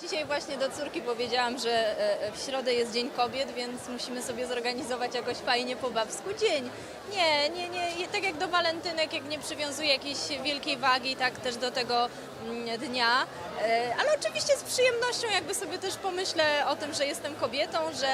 Dzisiaj właśnie do córki powiedziałam, że e, w środę jest Dzień Kobiet, więc musimy sobie zorganizować jakoś fajnie po babsku dzień. Nie, nie, nie, tak jak do walentynek, jak nie przywiązuję jakiejś wielkiej wagi, tak też do tego mm, dnia. E, Ale oczywiście z przyjemnością jakby sobie też pomyślę o tym, że jestem kobietą, że,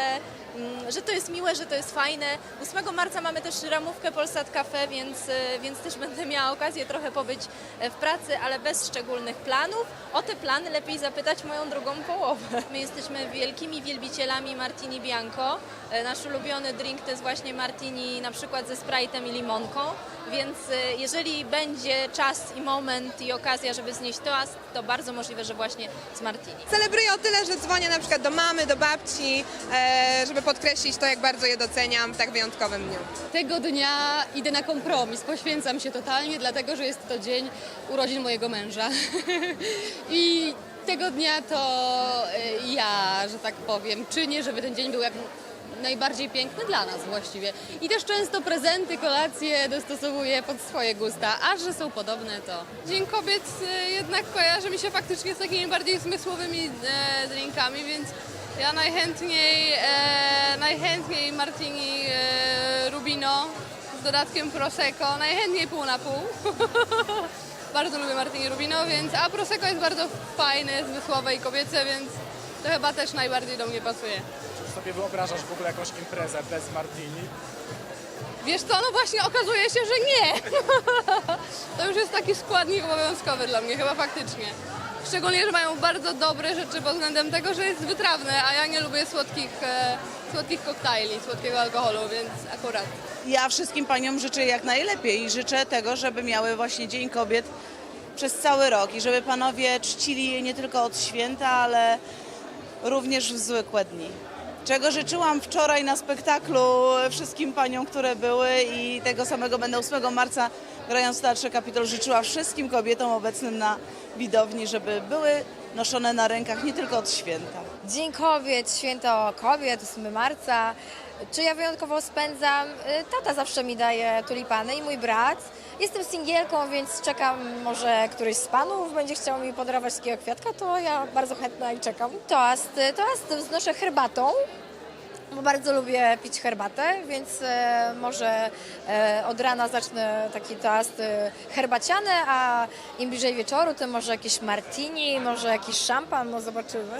mm, że to jest miłe, że to jest fajne. 8 marca mamy też ramówkę Polsat Cafe, więc, e, więc też będę miała okazję trochę pobyć e, w pracy, ale bez szczególnych planów. O te plany lepiej zapytać moją drugą połowę. My jesteśmy wielkimi wielbicielami Martini Bianco. E, Nasz ulubiony drink to jest właśnie Martini na przykład ze Sprite'em i limonką, więc e, jeżeli będzie czas i moment i okazja, żeby znieść toast, to bardzo możliwe, że właśnie z Martini. Celebruję o tyle, że dzwonię na przykład do mamy, do babci, e, żeby podkreślić to, jak bardzo je doceniam w tak wyjątkowym dniu. Tego dnia idę na kompromis, poświęcam się totalnie, dlatego że jest to dzień urodzin mojego męża. I tego dnia to e, ja, że tak powiem, czynię, żeby ten dzień był jak najbardziej piękny dla nas właściwie. I też często prezenty, kolacje dostosowuję pod swoje gusta, a że są podobne to Dzień Kobiet e, jednak kojarzy mi się faktycznie z takimi bardziej zmysłowymi e, drinkami, więc ja najchętniej, najchętniej martini Rubino z dodatkiem Prosecco, najchętniej pół na pół. bardzo lubię martini Rubino, więc a Prosecco jest bardzo fajne, zmysłowe i kobiece, więc to chyba też najbardziej do mnie pasuje. Czy sobie wyobrażasz w ogóle jakąś imprezę bez martini? Wiesz co, no właśnie okazuje się, że nie. to już jest taki składnik obowiązkowy dla mnie, chyba faktycznie. Szczególnie, że mają bardzo dobre rzeczy pod względem tego, że jest wytrawne, a ja nie lubię słodkich, e, słodkich koktajli, słodkiego alkoholu, więc akurat. Ja wszystkim paniom życzę jak najlepiej i życzę tego, żeby miały właśnie Dzień Kobiet przez cały rok i żeby panowie czcili je nie tylko od święta, ale również w zwykłe dni. Czego życzyłam wczoraj na spektaklu wszystkim paniom, które były i tego samego będę 8 marca grając Teatrze Kapitol życzyła wszystkim kobietom obecnym na widowni, żeby były noszone na rękach nie tylko od święta. Dzień Kobiet, święto kobiet, 8 marca. Czy ja wyjątkowo spędzam? Y, Tata zawsze mi daje tulipany i mój brat. Jestem singielką, więc czekam, może któryś z panów będzie chciał mi podarować takiego kwiatka, to ja bardzo chętna i czekam. Toast, toast wznoszę herbatą, bo bardzo lubię pić herbatę, więc e, może od rana zacznę taki toast herbaciany, a im bliżej wieczoru, to może jakieś martini, może jakiś szampan, no zobaczymy.